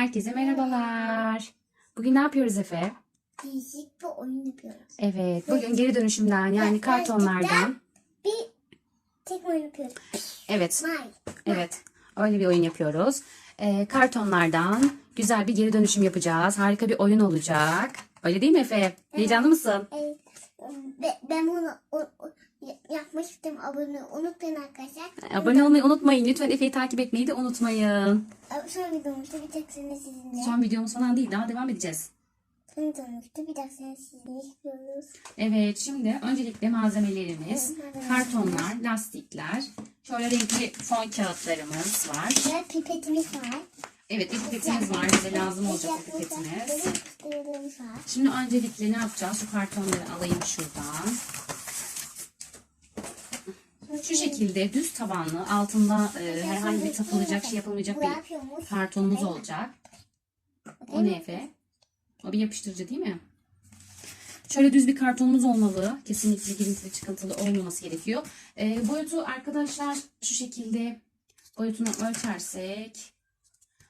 Herkese merhabalar. Bugün ne yapıyoruz Efe? Değişik bir oyun yapıyoruz. Evet, bugün geri dönüşümden yani kartonlardan. Bir tek oyun yapıyoruz. Evet, evet. Öyle bir oyun yapıyoruz. Ee, kartonlardan güzel bir geri dönüşüm yapacağız. Harika bir oyun olacak. Öyle değil mi Efe? Heyecanlı mısın? Evet. Be- Ben bunu yapmıştım. Abone unutmayın arkadaşlar. Abone olmayı unutmayın. Lütfen Efe'yi takip etmeyi de unutmayın. Son videomuzda bir tek sene sizinle. Son videomuz falan değil. Daha devam edeceğiz. Son videomuzda bir tek sene sizinle istiyoruz. Evet, şimdi öncelikle malzemelerimiz kartonlar, lastikler, şöyle renkli fon kağıtlarımız var. Ve pipetimiz var. Evet, pipetimiz var. Bize lazım olacak bir pipetimiz. Şimdi öncelikle ne yapacağız? Şu kartonları alayım şuradan. Şu şekilde düz tabanlı, altında e, herhangi bir takılacak, şey yapılmayacak bir kartonumuz olacak. O ne Efe? O bir yapıştırıcı değil mi? Şöyle düz bir kartonumuz olmalı. Kesinlikle girintili çıkıntılı olmaması gerekiyor. E, boyutu arkadaşlar şu şekilde boyutunu ölçersek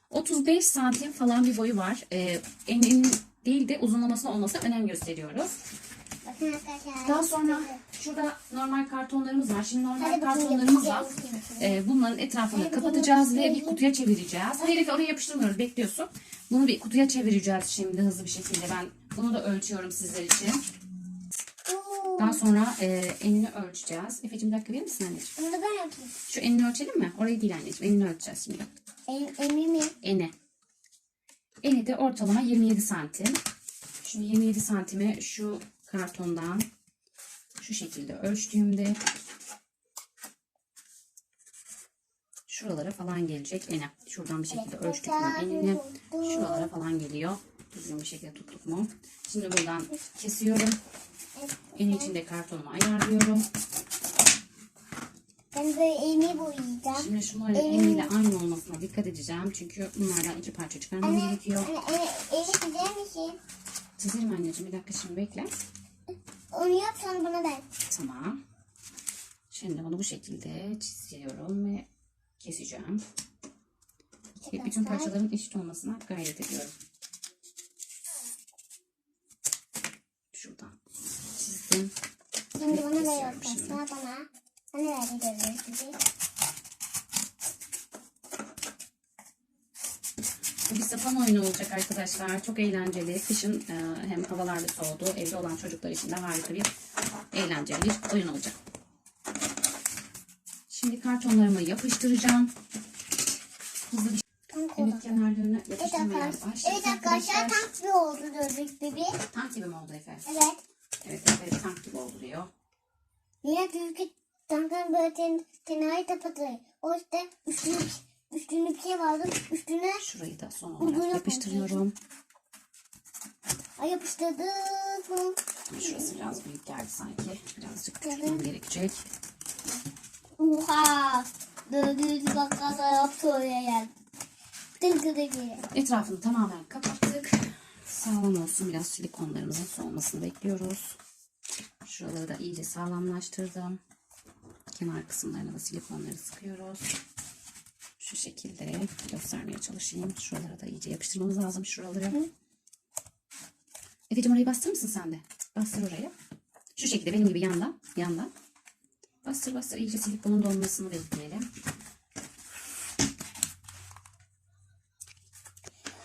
35 santim falan bir boyu var. E, eninin değil de uzunlamasına olmasına önem gösteriyoruz. Daha sonra şurada normal kartonlarımız var. Şimdi normal kartonlarımızla e, bunların etrafını kapatacağız ve bir kutuya çevireceğiz. Hayır oraya yapıştırmıyoruz. Bekliyorsun. Bunu bir kutuya çevireceğiz şimdi hızlı bir şekilde. Ben bunu da ölçüyorum sizler için. Daha sonra e, enini ölçeceğiz. Efe'cim bir dakika verir misin anneciğim? Bunu ben yapayım. Şu enini ölçelim mi? Orayı değil anneciğim. Enini ölçeceğiz şimdi. Em, eminim. Eni. Eni de ortalama 27 santim. Şimdi 27 santimi şu kartondan şu şekilde ölçtüğümde şuralara falan gelecek eni. Şuradan bir şekilde ölçtük mü enini şuralara falan geliyor. Düzgün bir şekilde tuttuk mu? Şimdi buradan kesiyorum. Eni içinde kartonumu ayarlıyorum. Ben böyle elimi boyayacağım. Şimdi şunların eniyle aynı olmasına dikkat edeceğim. Çünkü bunlardan iki parça çıkarmam gerekiyor. Anne, anne, eli güzel misin? Çizerim anneciğim bir dakika şimdi bekle. Onu yap sonra bana ver. Tamam. Şimdi bunu bu şekilde çiziyorum ve keseceğim. Ve bütün parçaların eşit olmasına gayret ediyorum. Şuradan çizdim. Şimdi bana ver arkadaşlar bana. Bana ver gidelim sizi. Bu bir sapan oyunu olacak arkadaşlar. Çok eğlenceli. Kışın e, hem havalar da soğudu. Evde olan çocuklar için de harika bir eğlenceli bir oyun olacak. Şimdi kartonlarımı yapıştıracağım. Hızlı bir. Evet kenarlarına yapıştırmaya başladık Evet arkadaşlar tank gibi oldu gördük bebi. Tank gibi mi oldu Efe? Evet. Evet Efe tank gibi oldu diyor. Yine düzgün tankın böyle ten, tenayı kapatıyor. O işte üstünde, üstünde bir şey vardı. Üstüne Şurayı da son olarak yapıştırıyorum. ay yapıştırdık. Hı. Şurası biraz büyük geldi sanki. Birazcık küçültmem gerekecek. Oha. Dördüncü dakikada yaptı oraya geldi. Etrafını tamamen kapattık. Sağlam olsun. Biraz silikonlarımızın soğumasını bekliyoruz. Şuraları da iyice sağlamlaştırdım. Kenar kısımlarına da silikonları sıkıyoruz. Şekilde göstermeye çalışayım. Şuralara da iyice yapıştırmamız lazım. Şuraları. Efe'cim orayı bastırır mısın sen de? Bastır oraya. Şu şekilde benim gibi yandan. Yandan. Bastır bastır. iyice silikonun donmasını bekleyelim.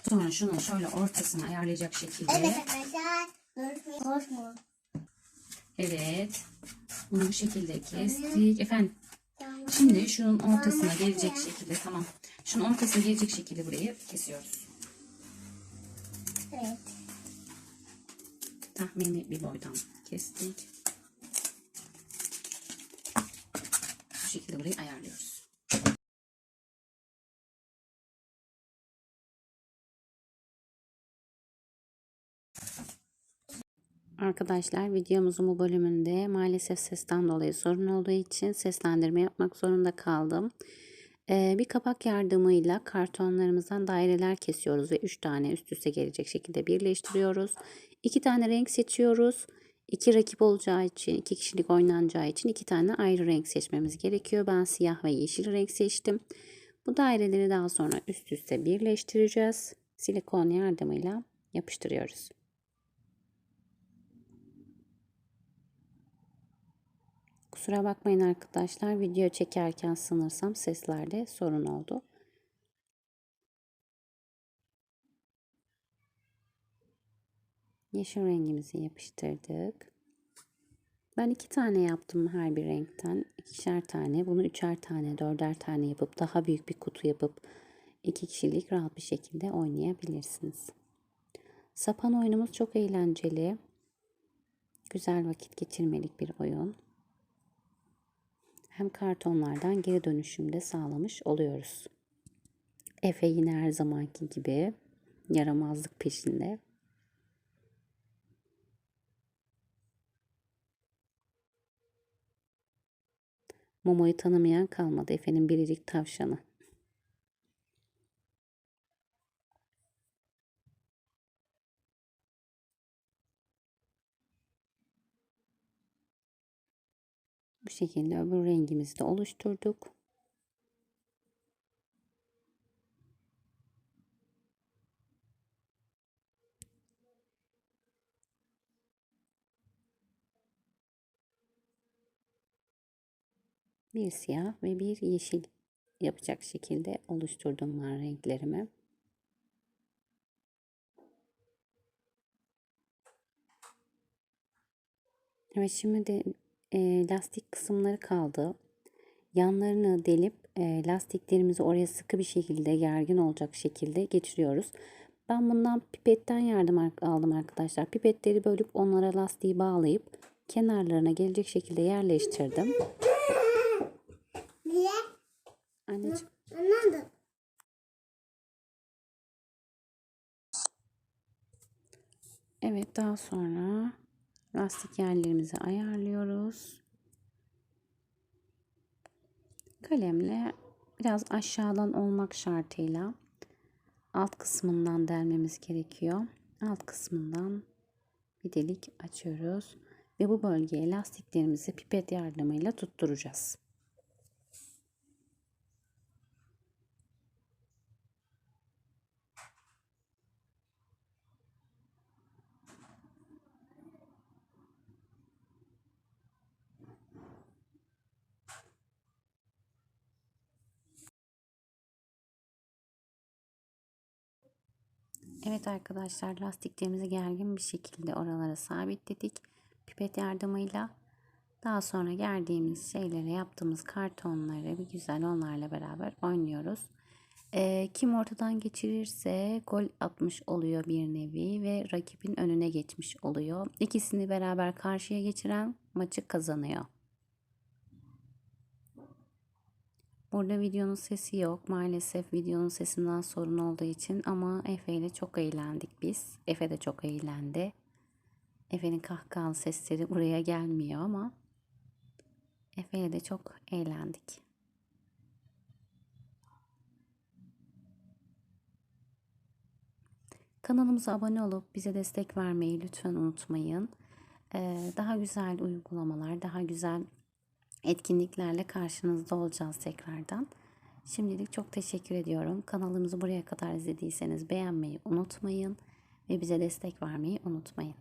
Sonra şunu şöyle ortasına ayarlayacak şekilde. Evet arkadaşlar. Evet. Bunu bu şekilde kestik. Efendim. Şimdi şunun ortasına gelecek şekilde tamam. Şunun ortasına gelecek şekilde burayı kesiyoruz. Evet. Tahmini bir boydan kestik. Bu şekilde burayı ayarlıyoruz. Arkadaşlar videomuzun bu bölümünde maalesef sesten dolayı sorun olduğu için seslendirme yapmak zorunda kaldım. Ee, bir kapak yardımıyla kartonlarımızdan daireler kesiyoruz ve 3 tane üst üste gelecek şekilde birleştiriyoruz. 2 tane renk seçiyoruz. 2 rakip olacağı için, 2 kişilik oynanacağı için 2 tane ayrı renk seçmemiz gerekiyor. Ben siyah ve yeşil renk seçtim. Bu daireleri daha sonra üst üste birleştireceğiz. silikon yardımıyla yapıştırıyoruz. Kusura bakmayın arkadaşlar video çekerken sınırsam seslerde sorun oldu. Yeşil rengimizi yapıştırdık. Ben iki tane yaptım her bir renkten. ikişer tane. Bunu üçer tane, dörder tane yapıp daha büyük bir kutu yapıp iki kişilik rahat bir şekilde oynayabilirsiniz. Sapan oyunumuz çok eğlenceli. Güzel vakit geçirmelik bir oyun. Hem kartonlardan geri dönüşümde sağlamış oluyoruz. Efe yine her zamanki gibi yaramazlık peşinde. Momo'yu tanımayan kalmadı. Efe'nin biricik tavşanı. Bu şekilde öbür rengimizi de oluşturduk. bir siyah ve bir yeşil yapacak şekilde oluşturdum ben renklerimi. Evet şimdi de e, lastik kısımları kaldı. Yanlarını delip e, lastiklerimizi oraya sıkı bir şekilde gergin olacak şekilde geçiriyoruz. Ben bundan pipetten yardım aldım arkadaşlar. Pipetleri bölüp onlara lastiği bağlayıp kenarlarına gelecek şekilde yerleştirdim. Niye? Anneciğim. Anladım. Evet daha sonra lastik yerlerimizi ayarlıyoruz. Kalemle biraz aşağıdan olmak şartıyla alt kısmından delmemiz gerekiyor. Alt kısmından bir delik açıyoruz ve bu bölgeye lastiklerimizi pipet yardımıyla tutturacağız. Evet arkadaşlar lastiklerimizi gergin bir şekilde oralara sabitledik. Pipet yardımıyla. Daha sonra gerdiğimiz şeyleri yaptığımız kartonları bir güzel onlarla beraber oynuyoruz. Ee, kim ortadan geçirirse gol atmış oluyor bir nevi ve rakibin önüne geçmiş oluyor. İkisini beraber karşıya geçiren maçı kazanıyor. Burada videonun sesi yok. Maalesef videonun sesinden sorun olduğu için ama Efe ile çok eğlendik biz. Efe de çok eğlendi. Efe'nin kahkahalı sesleri buraya gelmiyor ama Efe ile de çok eğlendik. Kanalımıza abone olup bize destek vermeyi lütfen unutmayın. Ee, daha güzel uygulamalar, daha güzel etkinliklerle karşınızda olacağız tekrardan. Şimdilik çok teşekkür ediyorum. Kanalımızı buraya kadar izlediyseniz beğenmeyi unutmayın ve bize destek vermeyi unutmayın.